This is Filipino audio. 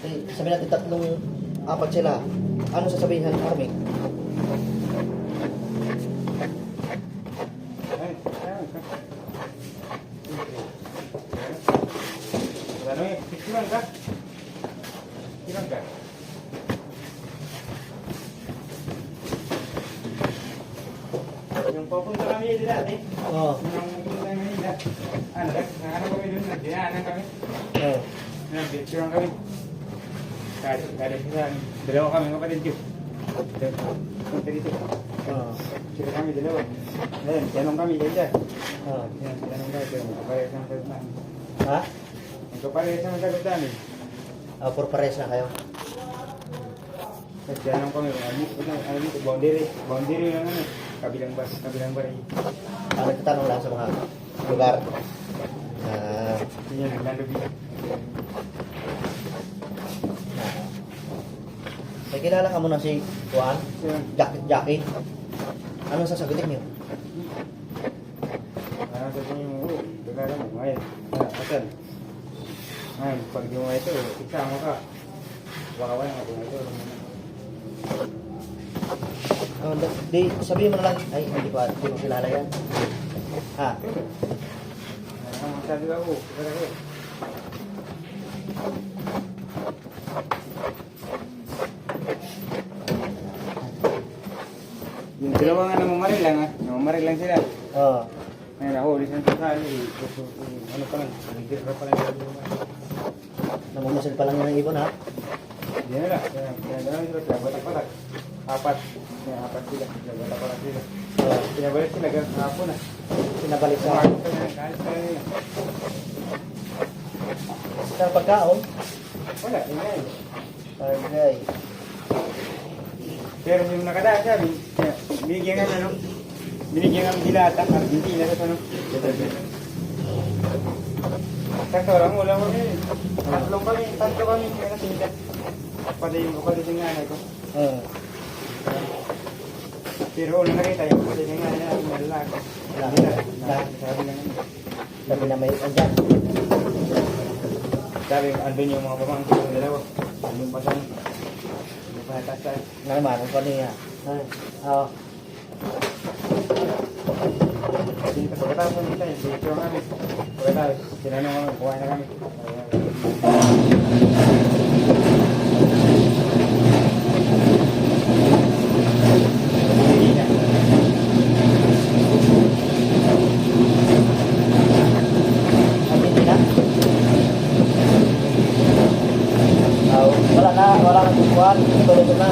Eh, sabihin natin tatlong apat sila. Ano sasabihin ng army? Yung papunta kami dito dati, Oo. yung pupunta kami dito, ano, ano kami dun, nagdinaanan kami, Oo. nagpicturean kami. Kaya, kaya sila, dalawa kami kapatid ko. Punta dito. Oo. Sila kami dalawa. Ayun, tanong kami dyan. Oo. Yan, tanong kami, pero magkaparehas ang sagot namin. Ha? Magkaparehas ang sagot namin. Ah, for pares na kayo. Kasi tanong kami, ano, ano, dito, boundary, boundary lang ano, kabilang bar, kabilang bar. Ah, nagtatanong lang sa mga lugar. Ah, Yan, naglalubig. May kilala ka muna si Juan? So, Jackie? Jackie? Anong sasagutin niyo? ano sa tingin mo, oh, dagara mo, ngayon, ah, asan? Ngayon, pag di mo ito, isama ka. Baka nga kung ito. Oh, di, sabihin mo na lang, ay, hindi ko, hindi ko kilala yan. Ha? Ang sabi ako, dagara ko. Dalawa nga namamaril lang ha, namamaril lang sila. Oo. Ngayon ako, ulit ng sakali, ano pa lang, ka pa lang yung mga. Namumusil pa lang yun ng ibon, ha? Hindi na lang, pinadala sila, pinabatak-batak. Apat, apat sila, pinabatak-batak sila. Oo. Pinabalik sila, hapon na. Pinabalik sa... Nila, kahit pa nila. Sa pagkaon? Wala, yun na yun. Bagay. Pero yung nakadaan sabi, kaya binigyan nga ano, binigyan nga dilata, Argentina sa ano. Sakto lang, wala mo yun. Tatlong kami, tatlo kami, kaya nasinta. Pati yung kapatid ng nanay ko. Oo. Pero una nakita yung kapatid ng nanay natin na lalaki. Lalaki. Hindi na, sabi lang ano. Sabi na may andyan. Sabi, andun yung mga pamangkin ng dalawa. Andun pa sa Andun pa natas Na naman, ang kaniya. Ay, Oo. Pagkatapos nito, yung picture kami. Pagkatapos, tinanong kami, kuha na kami. Argentina? Ah, wala na, wala na kukuhan. Tuloy na.